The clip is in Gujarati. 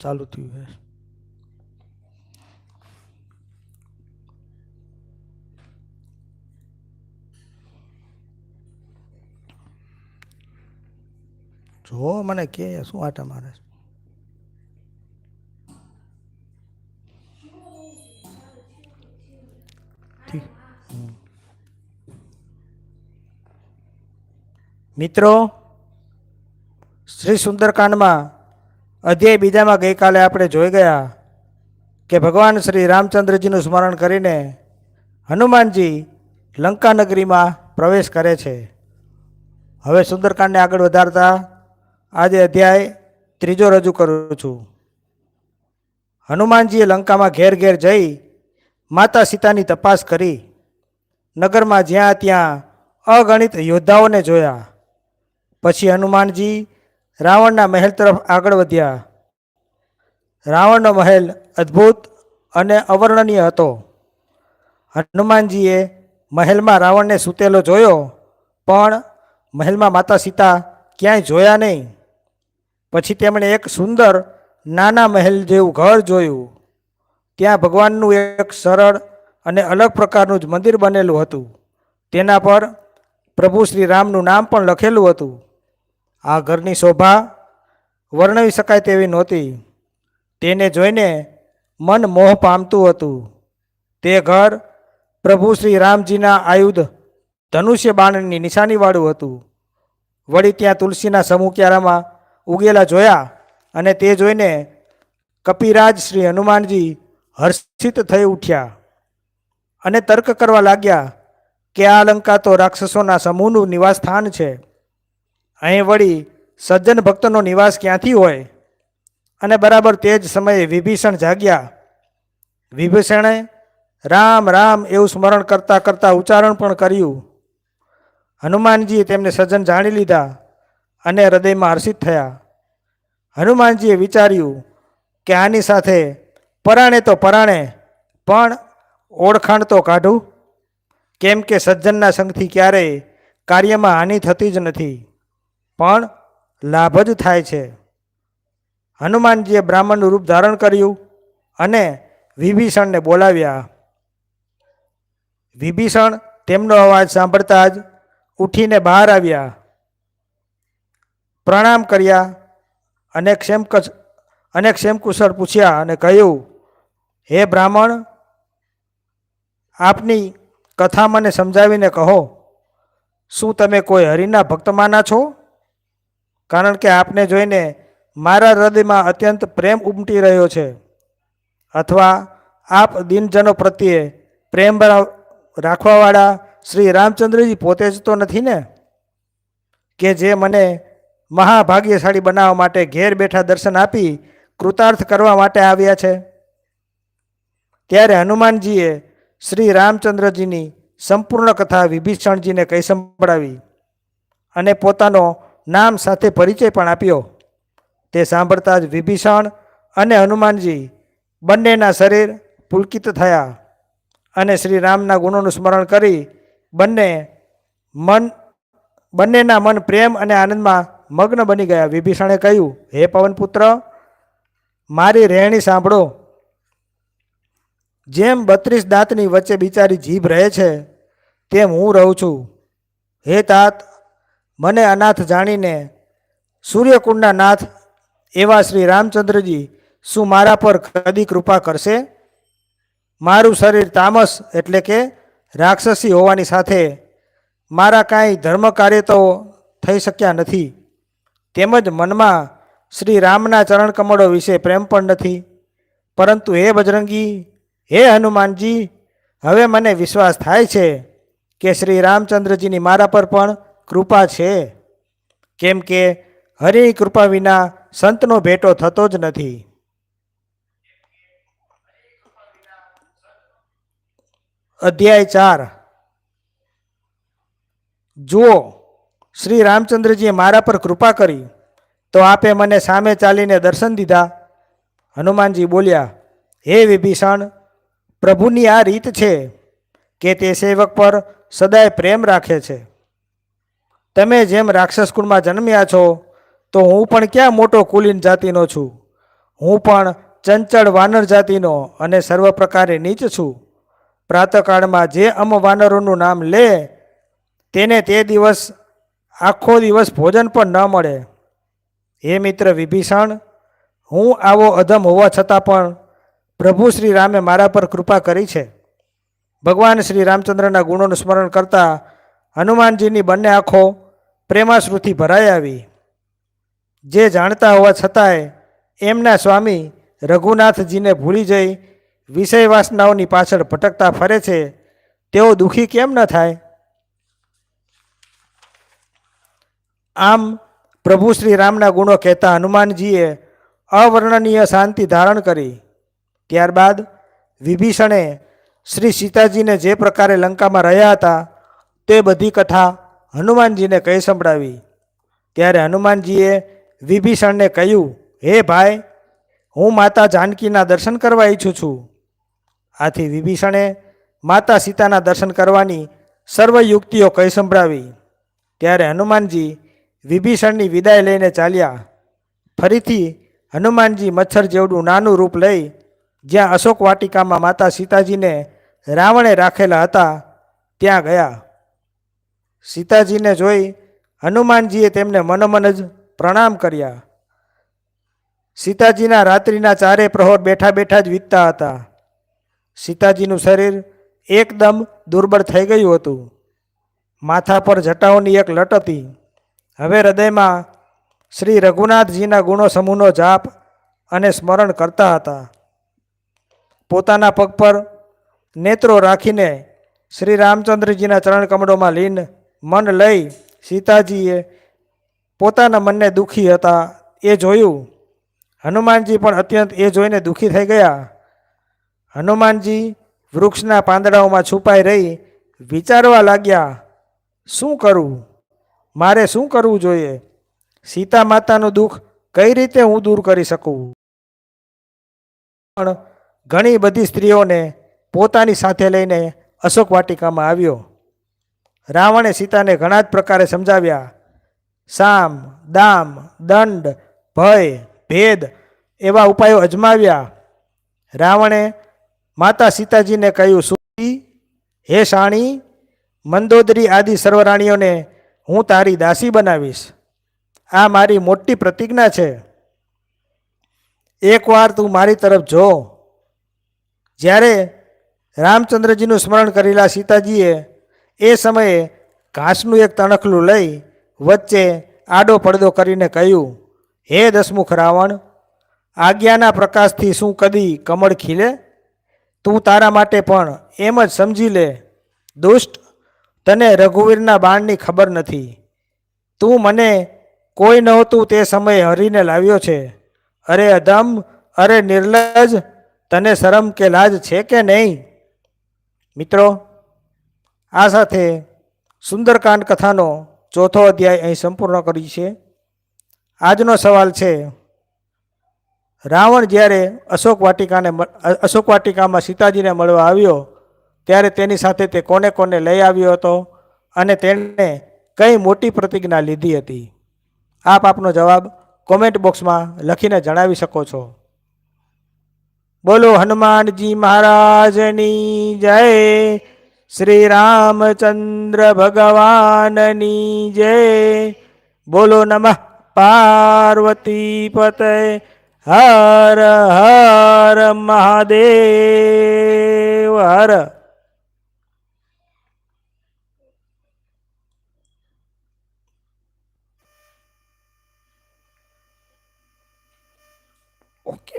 ચાલુ થયું છે જો મને કે શું આટા મારે? મિત્રો શ્રી સુંદરકાંડમાં અધ્યાય બીજામાં ગઈકાલે આપણે જોઈ ગયા કે ભગવાન શ્રી રામચંદ્રજીનું સ્મરણ કરીને હનુમાનજી લંકા નગરીમાં પ્રવેશ કરે છે. હવે સુંદરકાંડને આગળ વધારતા આજે અધ્યાય ત્રીજો રજૂ કરું છું. હનુમાનજીએ લંકામાં ઘેર ઘેર જઈ માતા સીતાની તપાસ કરી. નગરમાં જ્યાં ત્યાં અગણિત યોદ્ધાઓને જોયા. પછી હનુમાનજી રાવણના મહેલ તરફ આગળ વધ્યા. રાવણનો મહેલ અદ્ભુત અને અવર્ણનીય હતો. હનુમાનજીએ મહેલમાં રાવણને સૂતેલો જોયો, પણ મહેલમાં માતા સીતા ક્યાંય જોયા નહીં. પછી તેમણે એક સુંદર નાના મહેલ જેવું ઘર જોયું. ત્યાં ભગવાનનું એક સરળ અને અલગ પ્રકારનું જ મંદિર બનેલું હતું. તેના પર પ્રભુ શ્રી રામનું નામ પણ લખેલું હતું. આ ઘરની શોભા વર્ણવી શકાય તેવી નહોતી. તેને જોઈને મન મોહ પામતું હતું. તે ઘર પ્રભુ શ્રી રામજીના આયુધ ધનુષ્ય બાણની નિશાનીવાળું હતું. વળી ત્યાં તુલસીના સમૂહ ક્યારામાં ઉગેલા જોયા અને તે જોઈને કપિરાજ શ્રી હનુમાનજી હર્ષિત થઈ ઉઠ્યા અને તર્ક કરવા લાગ્યા કે આ લંકા તો રાક્ષસોના સમૂહનું નિવાસ સ્થાન છે. અહીં વળી સજ્જન ભક્તનો નિવાસ ક્યાંથી હોય? અને બરાબર તે જ સમયે વિભીષણ જાગ્યા. વિભીષણે રામ રામ એવું સ્મરણ કરતાં કરતાં ઉચ્ચારણ પણ કર્યું. હનુમાનજીએ તેમને સજ્જન જાણી લીધા અને હૃદયમાં હર્ષિત થયા. હનુમાનજીએ વિચાર્યું કે આની સાથે પરાણે તો પરાણે, પણ ઓળખાણ તો કાઢું? કેમ કે સજ્જનના સંગથી ક્યારેય કાર્યમાં હાનિ થતી જ નથી. પણ લાભ જ થાય છે. હનુમાનજીએ બ્રાહ્મણનું રૂપ ધારણ કર્યું અને વિભીષણને બોલાવ્યા. વિભીષણ તેમનો અવાજ સાંભળતા જ ઉઠીને બહાર આવ્યા. પ્રણામ કર્યા અને ક્ષેમ અને ક્ષેમકુશળ પૂછ્યા અને કહ્યું, હે બ્રાહ્મણ, આપની કથા મને સમજાવીને કહો. શું તમે કોઈ હરિના ભક્તમાના છો? કારણ કે આપને જોઈને મારા હૃદયમાં અત્યંત પ્રેમ ઉમટી રહ્યો છે. અથવા આપ દિનજનો પ્રત્યે પ્રેમ રાખવાવાળા શ્રી રામચંદ્રજી પોતે જ તો નથી ને? કે જે મને મહાભાગ્યશાળી બનાવવા માટે ઘેર બેઠા દર્શન આપી કૃતાર્થ કરવા માટે આવ્યા છે? ત્યારે હનુમાનજીએ શ્રી રામચંદ્રજીની સંપૂર્ણ કથા વિભીષણજીને કહી સંભળાવી અને પોતાનો નામ સાથે પરિચય પણ આપ્યો. તે સાંભળતા જ વિભીષણ અને હનુમાનજી બંનેના શરીર પુલકિત થયા અને શ્રી રામના ગુણોનું સ્મરણ કરી બંને મન, બંનેના મન પ્રેમ અને આનંદમાં મગ્ન બની ગયા. વિભીષણે કહ્યું, હે પવનપુત્ર, મારી રહેણી સાંભળો. જેમ બત્રીસ દાંતની વચ્ચે બિચારી જીભ રહે છે, તેમ હું રહું છું. હે તાત મને અનાથ જાણીને સૂર્યકુંડના નાથ એવા શ્રી રામચંદ્રજી શું મારા પર કદી કૃપા કરશે? મારું શરીર તામસ એટલે કે રાક્ષસી હોવાની સાથે મારા કાંઈ ધર્મ કાર્ય તો થઈ શક્યા નથી. તેમજ મનમાં શ્રી રામના ચરણકમળો વિશે પ્રેમ પણ નથી. પરંતુ હે બજરંગી, હે હનુમાનજી, હવે મને વિશ્વાસ થાય છે કે શ્રી રામચંદ્રજીની મારા પર પણ કૃપા છે. કેમ કે હરિની કૃપા વિના સંતનો ભેટો થતો જ નથી. અધ્યાય ચાર. જુઓ, શ્રી રામચંદ્રજીએ મારા પર કૃપા કરી, તો આપે મને સામે ચાલીને દર્શન દીધા. હનુમાનજી બોલ્યા, હે વિભીષણ, પ્રભુની આ રીત છે કે તે સેવક પર સદાય પ્રેમ રાખે છે. તમે જેમ રાક્ષસ કુળમાં જન્મ્યા છો, તો હું પણ ક્યાં મોટો કુલીન જાતિનો છું? હું પણ ચંચળ વાનર જાતિનો અને સર્વ પ્રકારે નીચ છું. પ્રાતકાળમાં જે અમ વાનરોનું નામ લે, તેને તે દિવસ, આખો દિવસ ભોજન પણ ન મળે. હે મિત્ર વિભીષણ, હું આવો અધમ હોવા છતાં પણ પ્રભુ શ્રી રામે મારા પર કૃપા કરી છે. ભગવાન શ્રી રામચંદ્રના ગુણોનું સ્મરણ કરતા હનુમાનજીની બંને આંખો પ્રેમાશ્રુથી ભરાઈ આવી. જે જાણતા હોવા છતાંય એમના સ્વામી રઘુનાથજીને ભૂલી જઈ વિષય વાસનાઓની પાછળ ભટકતા ફરે છે. તેઓ દુઃખી કેમ ન થાય? આમ પ્રભુ શ્રી રામના ગુણો કહેતા હનુમાનજીએ અવર્ણનીય શાંતિ ધારણ કરી. ત્યારબાદ વિભીષણે શ્રી સીતાજીને જે પ્રકારે લંકામાં રહ્યા હતા તે બધી કથા હનુમાનજીને કહી સંભળાવી. ત્યારે હનુમાનજીએ વિભીષણને કહ્યું, હે ભાઈ, હું માતા જાનકીના દર્શન કરવા ઈચ્છું છું. આથી વિભીષણે માતા સીતાના દર્શન કરવાની સર્વ યુક્તિઓ કહી સંભળાવી. ત્યારે હનુમાનજી વિભીષણની વિદાય લઈને ચાલ્યા. ફરીથી હનુમાનજી મચ્છર જેવડું નાનું રૂપ લઈ જ્યાં અશોક વાટિકામાં માતા સીતાજીને રાવણે રાખેલા હતા, ત્યાં ગયા. સીતાજીને જોઈ હનુમાનજીએ તેમને મનોમન જ પ્રણામ કર્યા. સીતાજીના રાત્રિના ચારે પ્રહોર બેઠા બેઠા જ વીતતા હતા. સીતાજીનું શરીર એકદમ દુર્બળ થઈ ગયું હતું. માથા પર જટાઓની એક લટ હતી. હવે હૃદયમાં શ્રી રઘુનાથજીના ગુણો સમૂહનો જાપ અને સ્મરણ કરતા હતા. પોતાના પગ પર નેત્રો રાખીને શ્રી રામચંદ્રજીના ચરણ કમળોમાં લીન મન લઈ સીતાજીએ પોતાના મનને દુઃખી હતા. એ જોયું. હનુમાનજી પણ અત્યંત એ જોઈને દુઃખી થઈ ગયા. હનુમાનજી વૃક્ષના પાંદડાઓમાં છુપાઈ રહી વિચારવા લાગ્યા, શું કરવું મારે શું કરવું જોઈએ? સીતા માતાનું દુઃખ કઈ રીતે હું દૂર કરી શકું? પણ ઘણી બધી સ્ત્રીઓને પોતાની સાથે લઈને અશોક વાટિકામાં આવ્યો. રાવણે સીતાને ઘણા જ પ્રકારે સમજાવ્યા. સામ, દામ, દંડ, ભય, ભેદ એવા ઉપાયો અજમાવ્યા. રાવણે માતા સીતાજીને કહ્યું સુધી હે શાણી મંદોદરી આદિ સર્વરાણીઓને હું તારી દાસી બનાવીશ. આ મારી મોટી પ્રતિજ્ઞા છે. એકવાર તું મારી તરફ જો. જ્યારે રામચંદ્રજીનું સ્મરણ કરેલા સીતાજીએ એ સમયે ઘાસનું એક તણખલું લઈ વચ્ચે આડો પડદો કરીને કહ્યું, હે દસમુખ રાવણ, આજ્ઞાના પ્રકાશથી શું કદી કમળ ખીલે? તું તારા માટે પણ એમ જ સમજી લે. દુષ્ટ, તને રઘુવીરના બાણની ખબર નથી. તું મને કોઈ નહોતું તે સમયે હરીને લાવ્યો છે. અરે અધમ, અરે નિર્લજ, તને શરમ કે લાજ છે કે નહીં? મિત્રો આ સાથે સુંદરકાંડ કથાનો ચોથો અધ્યાય અહીં સંપૂર્ણ કરી છે. આજનો સવાલ છે, રાવણ જ્યારે અશોક વાટિકાને અશોક વાટિકામાં સીતાજીને મળવા આવ્યો, ત્યારે તેની સાથે તે કોને કોને લઈ આવ્યો હતો અને તેણે કઈ મોટી પ્રતિજ્ઞા લીધી હતી? આપ આપનો જવાબ કોમેન્ટ બોક્સમાં લખીને જણાવી શકો છો. બોલો, હનુમાનજી મહારાજની જય શ્રી રામચંદ્ર ભગવાનની જય. બોલો નમઃ પાર્વતી પતે. હર હર મહાદેવ. હર.